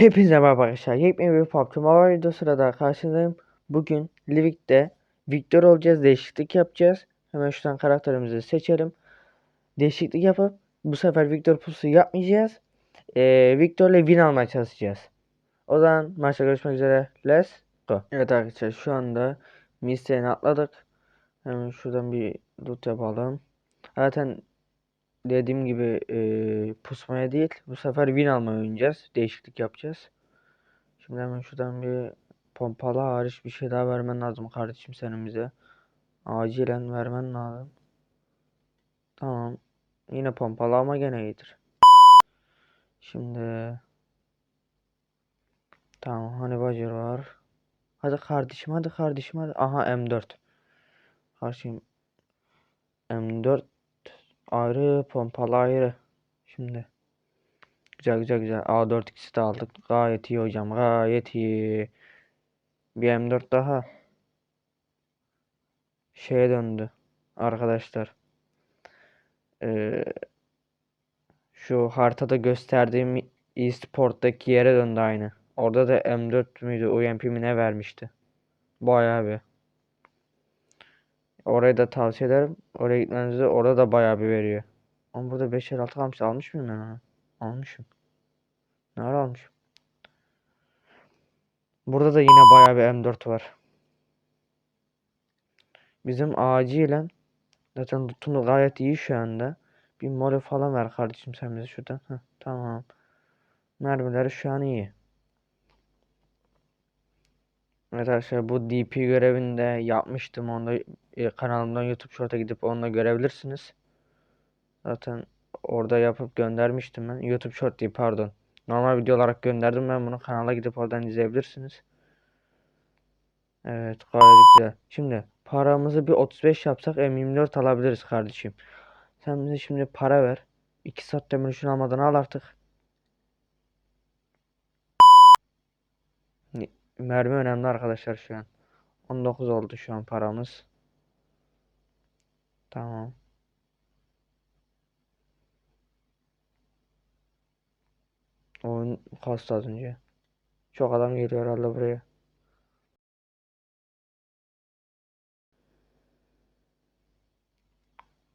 Hepinize merhaba arkadaşlar. Yepyeni bir PUBG Mobile video sırada karşınızdayım. Bugün Livik'te Victor olacağız. Değişiklik yapacağız. Hemen şuradan karakterimizi seçelim. Değişiklik yapıp bu sefer Victor pusu yapmayacağız. Ee, Victor'la win almaya çalışacağız. O zaman maçta görüşmek üzere. Let's go. Evet arkadaşlar şu anda Misty'ni atladık. Hemen şuradan bir loot yapalım. Zaten dediğim gibi e, pusmaya değil bu sefer win almaya oynayacağız. Değişiklik yapacağız. Şimdi hemen şuradan bir pompalı hariç bir şey daha vermen lazım kardeşim senin bize. Acilen vermen lazım. Tamam. Yine pompalı ama gene iyidir. Şimdi Tamam hani bacır var. Hadi kardeşim hadi kardeşim hadi. Aha M4. Kardeşim M4 ayrı pompalı ayrı. Şimdi güzel güzel güzel. A4 ikisi de aldık. Gayet iyi hocam. Gayet iyi. Bir M4 daha. Şeye döndü. Arkadaşlar. Ee, şu haritada gösterdiğim e-sport'taki yere döndü aynı. Orada da M4 müydü? UMP mi ne vermişti? Bayağı bir. Orayı da tavsiye ederim. Oraya gitmenizi orada da bayağı bir veriyor. Ama burada 5 el altı kalmış. Almış mıyım ben onu? Almışım. Ne ara almışım? Burada da yine bayağı bir M4 var. Bizim acilen zaten lootumuz gayet iyi şu anda. Bir mole falan ver kardeşim sen bize şuradan. Heh, tamam. Mermileri şu an iyi. Evet arkadaşlar bu DP görevini de yapmıştım. Onu da e, kanalımdan YouTube Short'a gidip onu da görebilirsiniz. Zaten orada yapıp göndermiştim ben. YouTube Short değil pardon. Normal video olarak gönderdim ben bunu. Kanala gidip oradan izleyebilirsiniz. Evet gayet güzel. Şimdi paramızı bir 35 yapsak M24 alabiliriz kardeşim. Sen bize şimdi para ver. 2 saat demir şunu almadan al artık. Mermi önemli arkadaşlar şu an. 19 oldu şu an paramız. Tamam. Oyun kastı az önce. Çok adam geliyor herhalde buraya.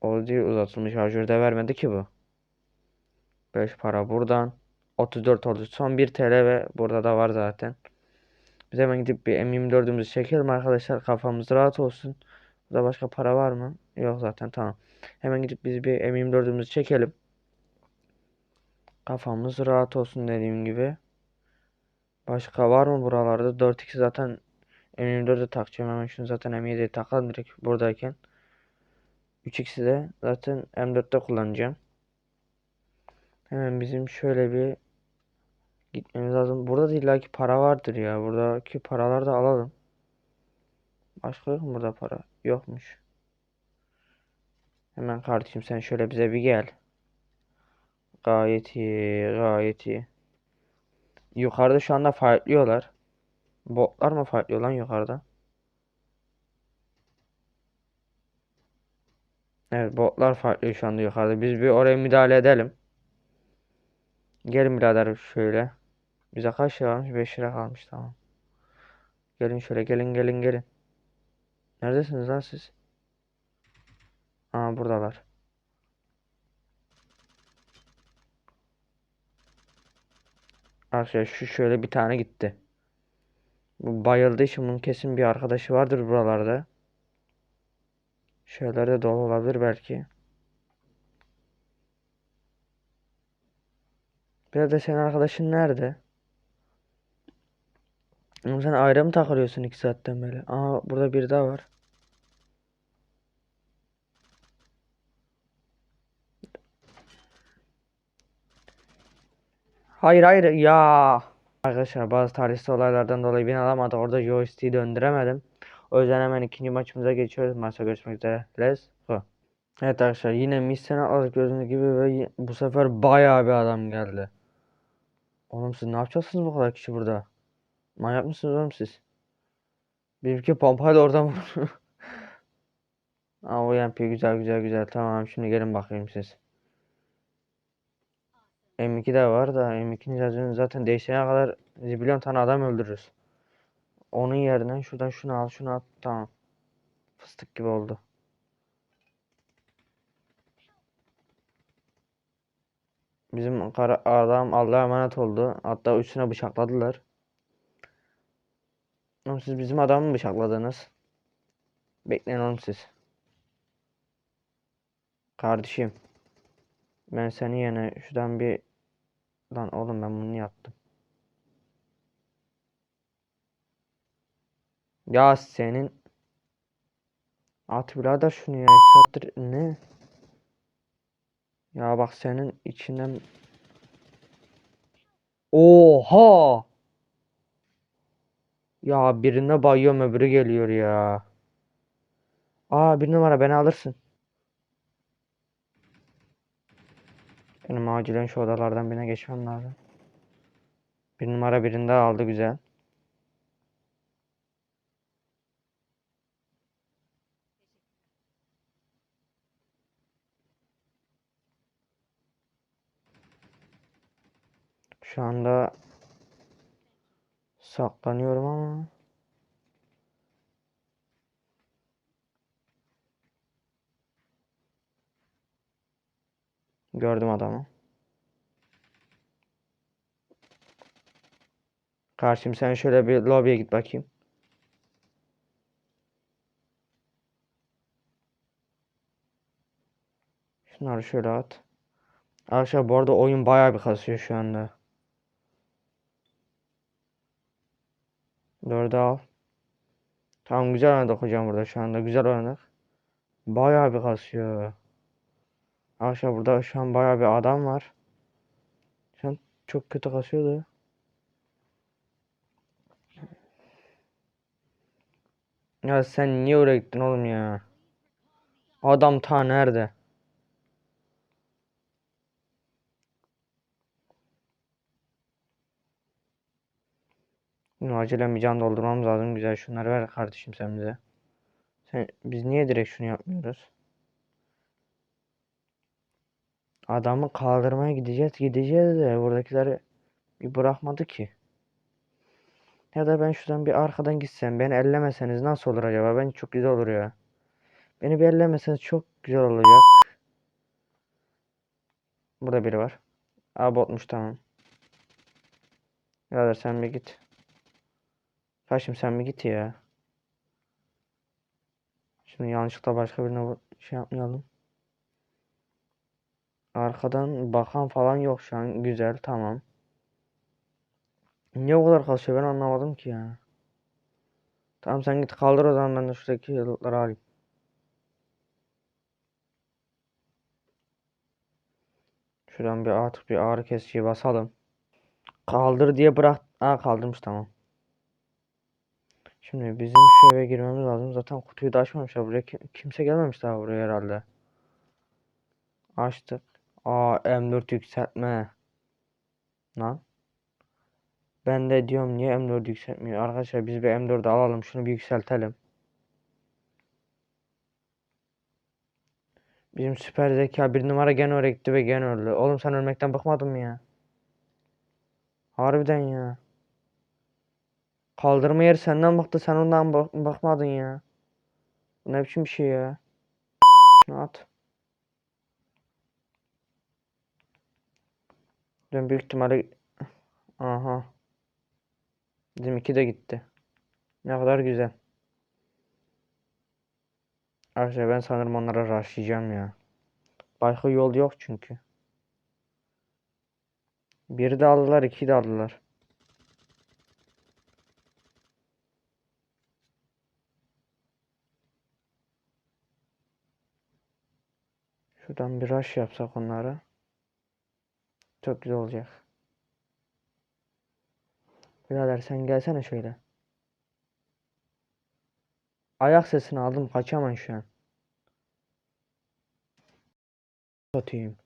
O değil uzatılmış şarjörde vermedi ki bu. 5 para buradan. 34 oldu. Son 1 TL ve burada da var zaten. Biz hemen gidip bir M24'ümüzü çekelim arkadaşlar. Kafamız rahat olsun. Burada başka para var mı? Yok zaten tamam. Hemen gidip biz bir M24'ümüzü çekelim. Kafamız rahat olsun dediğim gibi. Başka var mı buralarda? 4x zaten M24'e takacağım. Hemen şunu zaten M7'ye takalım direkt buradayken. 3x'i de zaten M4'te kullanacağım. Hemen bizim şöyle bir gitmemiz lazım. Burada da illaki para vardır ya. Buradaki paraları da alalım. Başka yok mu burada para? Yokmuş. Hemen kardeşim sen şöyle bize bir gel. Gayet iyi, gayet iyi. Yukarıda şu anda fightlıyorlar. Botlar mı fightlıyor lan yukarıda? Evet botlar fightlıyor şu anda yukarıda. Biz bir oraya müdahale edelim. Gelin birader şöyle. Bize kaç lira kalmış? 5 lira kalmış tamam. Gelin şöyle gelin gelin gelin. Neredesiniz lan siz? Aa buradalar. Arkadaşlar şu şöyle bir tane gitti. Bu bayıldığı için kesin bir arkadaşı vardır buralarda. Şöylerde dolu olabilir belki. Biraz da senin arkadaşın nerede? Sen ayrı mı takılıyorsun iki saatten beri? Aa burada bir daha var. Hayır hayır ya. Arkadaşlar bazı tarihsel olaylardan dolayı beni alamadı. Orada joystick'i döndüremedim. O yüzden hemen ikinci maçımıza geçiyoruz. Maçta görüşmek üzere. Let's go. Evet arkadaşlar yine misyon atladık gördüğünüz gibi ve bu sefer bayağı bir adam geldi. Oğlum siz ne yapacaksınız bu kadar kişi burada? Manyak mısınız oğlum siz? Benimki pompayla oradan vur. Aa o MP güzel güzel güzel. Tamam şimdi gelin bakayım siz. M2 de var da M2'nin zaten, zaten değişene kadar zibilyon tane adam öldürürüz. Onun yerine şuradan şunu al şunu at tamam. Fıstık gibi oldu. Bizim adam Allah'a emanet oldu. Hatta üstüne bıçakladılar. Oğlum siz bizim adamı mı bıçakladınız? Bekleyin oğlum siz. Kardeşim. Ben seni yine şuradan bir... Lan oğlum ben bunu yaptım. Ya senin... At birader şunu ya. iki ne? Ya bak senin içinden... Oha! Ya birine bayıyorum öbürü geliyor ya. Aa bir numara beni alırsın. Benim acilen şu odalardan birine geçmem lazım. Bir numara birinde aldı güzel. Şu anda saklanıyorum ama gördüm adamı. Karşım sen şöyle bir lobiye git bakayım. Şunları şöyle at. Arkadaşlar bu arada oyun bayağı bir kasıyor şu anda. Dördü al. Tamam güzel oynadık hocam burada şu anda. Güzel oynadık. Bayağı bir kasıyor. Arkadaşlar burada şu an bayağı bir adam var. Şu an çok kötü kasıyordu. Ya sen niye oraya gittin oğlum ya? Adam ta nerede? Bunu acilen bir can doldurmamız lazım. Güzel şunları ver kardeşim sen bize. Sen, biz niye direkt şunu yapmıyoruz? Adamı kaldırmaya gideceğiz gideceğiz de buradakileri bir bırakmadı ki. Ya da ben şuradan bir arkadan gitsem beni ellemeseniz nasıl olur acaba? Ben çok güzel olur ya. Beni bir ellemeseniz çok güzel olacak. Burada biri var. Aa botmuş tamam. Birader sen bir git. Kaşım sen bir git ya. Şimdi yanlışlıkla başka birine şey yapmayalım. Arkadan bakan falan yok şu an. Güzel tamam. Niye o kadar kasıyor ben anlamadım ki ya. Tamam sen git kaldır o zaman ben de şuradaki yıldıkları alayım. Şuradan bir artık bir ağrı kesici basalım. Kaldır diye bırak. Aa kaldırmış tamam. Şimdi bizim şu eve girmemiz lazım. Zaten kutuyu da açmamışlar. Buraya kim- kimse gelmemiş daha buraya herhalde. Açtık. Aa M4 yükseltme. Lan. Ben de diyorum niye M4 yükseltmiyor. Arkadaşlar biz bir M4'ü alalım. Şunu bir yükseltelim. Bizim süper zeka bir numara gene oraya gitti ve gene öldü. Oğlum sen ölmekten bıkmadın mı ya? Harbiden ya. Kaldırma yeri senden baktı sen ondan bak bakmadın ya. Bu ne biçim bir şey ya. Şunu at. Ben büyük ihtimalle... Aha. Bizim iki de gitti. Ne kadar güzel. Arkadaşlar ben sanırım onlara rushlayacağım ya. Başka yol yok çünkü. Biri de aldılar, iki de aldılar. Şuradan bir rush yapsak onlara. Çok güzel olacak. Birader sen gelsene şöyle. Ayak sesini aldım kaçamam şu an. Satayım.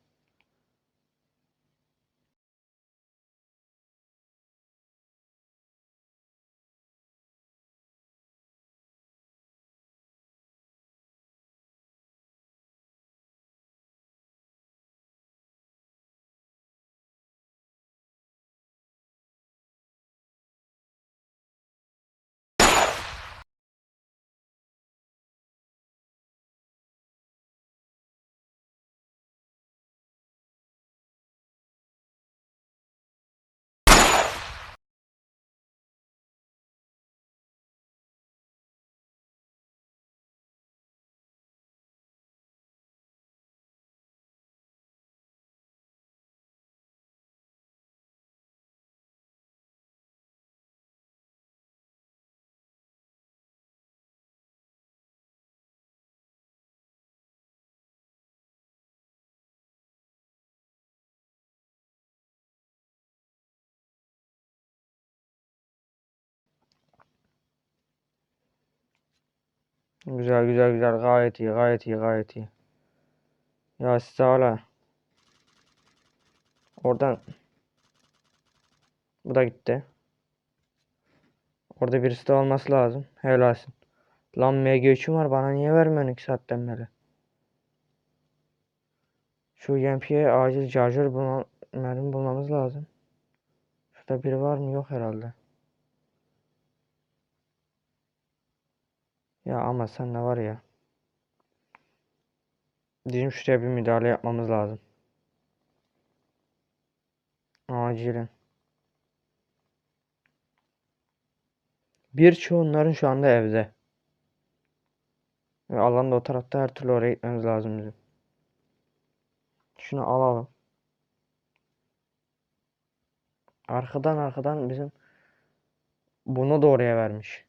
Güzel güzel güzel gayet iyi gayet iyi gayet iyi. Ya size hala. Oradan. Bu da gitti. Orada birisi de olması lazım. Helalsin. Lan MG3'üm var bana niye vermiyorsun 2 saatten beri? Şu UMP'ye acil charger bulma, mermi bulmamız lazım. Şurada biri var mı? Yok herhalde. Ya ama sen de var ya. Bizim şuraya bir müdahale yapmamız lazım. Acilen. Birçoğunların şu anda evde. Ve alan da o tarafta her türlü oraya gitmemiz lazım bizim. Şunu alalım. Arkadan arkadan bizim bunu da oraya vermiş.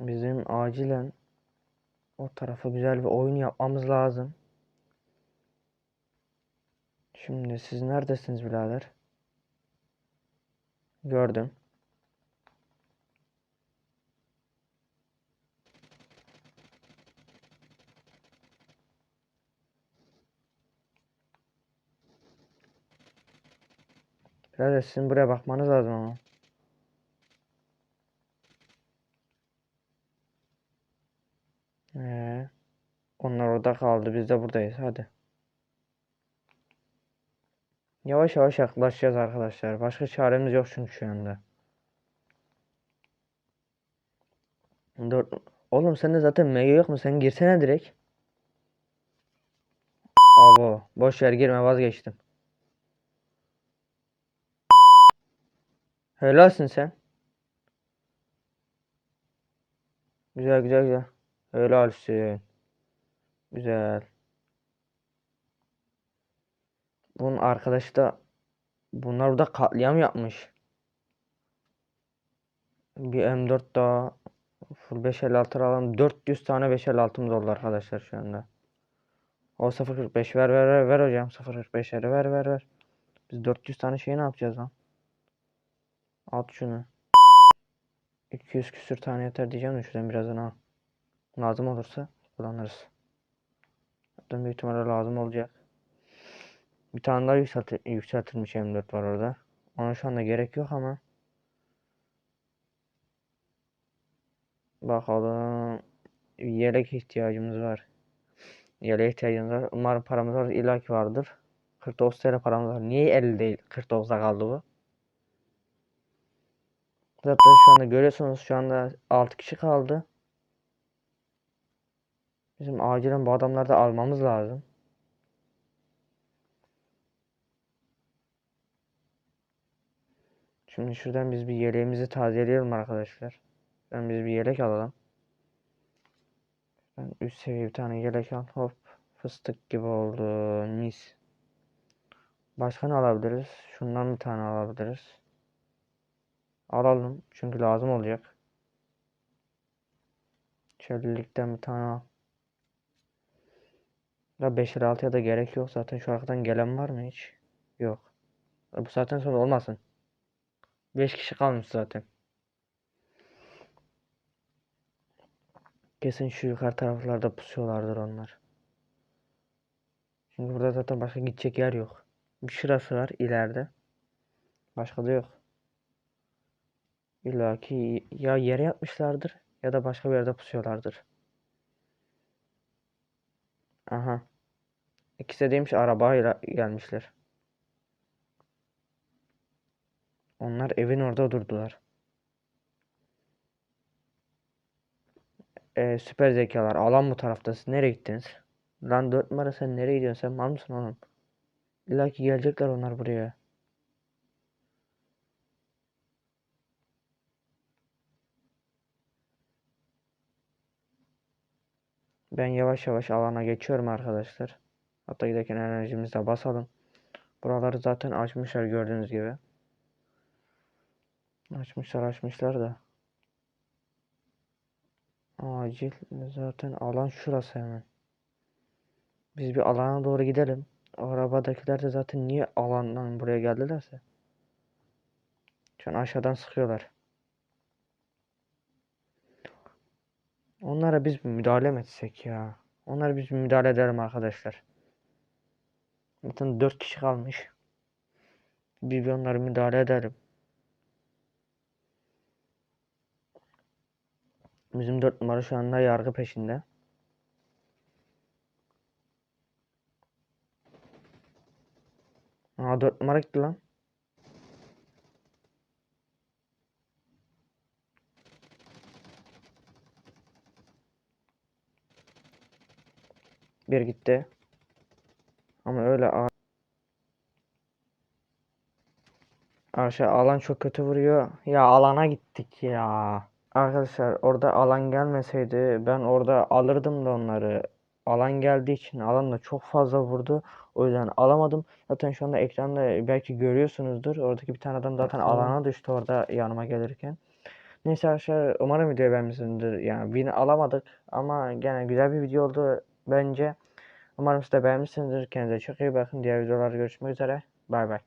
Bizim acilen o tarafa güzel bir oyun yapmamız lazım. Şimdi siz neredesiniz birader? Gördüm. Birader sizin buraya bakmanız lazım ama. Ee, onlar orada kaldı. Biz de buradayız. Hadi. Yavaş yavaş yaklaşacağız arkadaşlar. Başka çaremiz yok çünkü şu anda. Dur. Oğlum sende zaten MG yok mu? Sen girsene direkt. Abo. Boş yer girme vazgeçtim. Helalsin sen. Güzel güzel güzel. Helalsin. Güzel. Bunun arkadaşı da bunlar burada katliam yapmış. Bir M4 daha full 556 alalım. 400 tane 556'mız oldu arkadaşlar şu anda. O 045 ver ver ver ver hocam 045'leri ver ver ver. Biz 400 tane şey ne yapacağız lan? At şunu. 200 küsür tane yeter diyeceğim de şuradan birazdan al. Lazım olursa kullanırız. Zaten büyük ihtimalle lazım olacak. Bir tane daha yükselt yükseltilmiş M4 var orada. Ona şu anda gerek yok ama. Bakalım. Yelek ihtiyacımız var. Yeleğe ihtiyacımız var. Umarım paramız var. İlla ki vardır. 49 TL paramız var. Niye 50 değil? 49'da kaldı bu. Zaten şu anda görüyorsunuz şu anda 6 kişi kaldı. Bizim acilen bu adamları da almamız lazım. Şimdi şuradan biz bir yeleğimizi tazeleyelim arkadaşlar. Ben biz bir yelek alalım. Ben üst seviye bir tane yelek al. Hop. Fıstık gibi oldu. Mis. Başka ne alabiliriz? Şundan bir tane alabiliriz. Alalım. Çünkü lazım olacak. Çelilikten bir tane al. Ya 5 6'ya da gerek yok. Zaten şu arkadan gelen var mı hiç? Yok. Bu saatten sonra olmasın. 5 kişi kalmış zaten. Kesin şu yukarı taraflarda pusuyorlardır onlar. Şimdi burada zaten başka gidecek yer yok. Bir şurası var ileride. Başka da yok. İlla ki ya yere yapmışlardır ya da başka bir yerde pusuyorlardır. Aha. İkisi de demiş arabayla gelmişler. Onlar evin orada durdular. Ee, süper zekalar. Alan bu tarafta. Siz nereye gittiniz? Lan 4 numara sen nereye gidiyorsun? Sen mal mısın oğlum? İlla ki gelecekler onlar buraya. Ben yavaş yavaş alana geçiyorum arkadaşlar. Hatta giderken enerjimizi de basalım. Buraları zaten açmışlar gördüğünüz gibi. Açmışlar açmışlar da. Acil zaten alan şurası hemen. Biz bir alana doğru gidelim. O arabadakiler de zaten niye alandan buraya geldilerse. Şu an aşağıdan sıkıyorlar. Onlara biz müdahale etsek ya? Onlara biz müdahale edelim arkadaşlar. Zaten 4 kişi kalmış. Bir onlara müdahale edelim. Bizim 4 numara şu anda yargı peşinde. Aa 4 numara gitti lan. Bir gitti. Ama öyle a- Aşağı alan çok kötü vuruyor. Ya alana gittik ya. Arkadaşlar orada alan gelmeseydi ben orada alırdım da onları. Alan geldiği için alan da çok fazla vurdu. O yüzden alamadım. Zaten şu anda ekranda belki görüyorsunuzdur. Oradaki bir tane adam zaten alana düştü orada yanıma gelirken. Neyse arkadaşlar umarım videoyu beğenmişsinizdir. Yani win alamadık ama gene güzel bir video oldu bence. Umarım siz de beğenmişsinizdir. Kendinize çok iyi bakın. Diğer videolarda görüşmek üzere. Bay bay.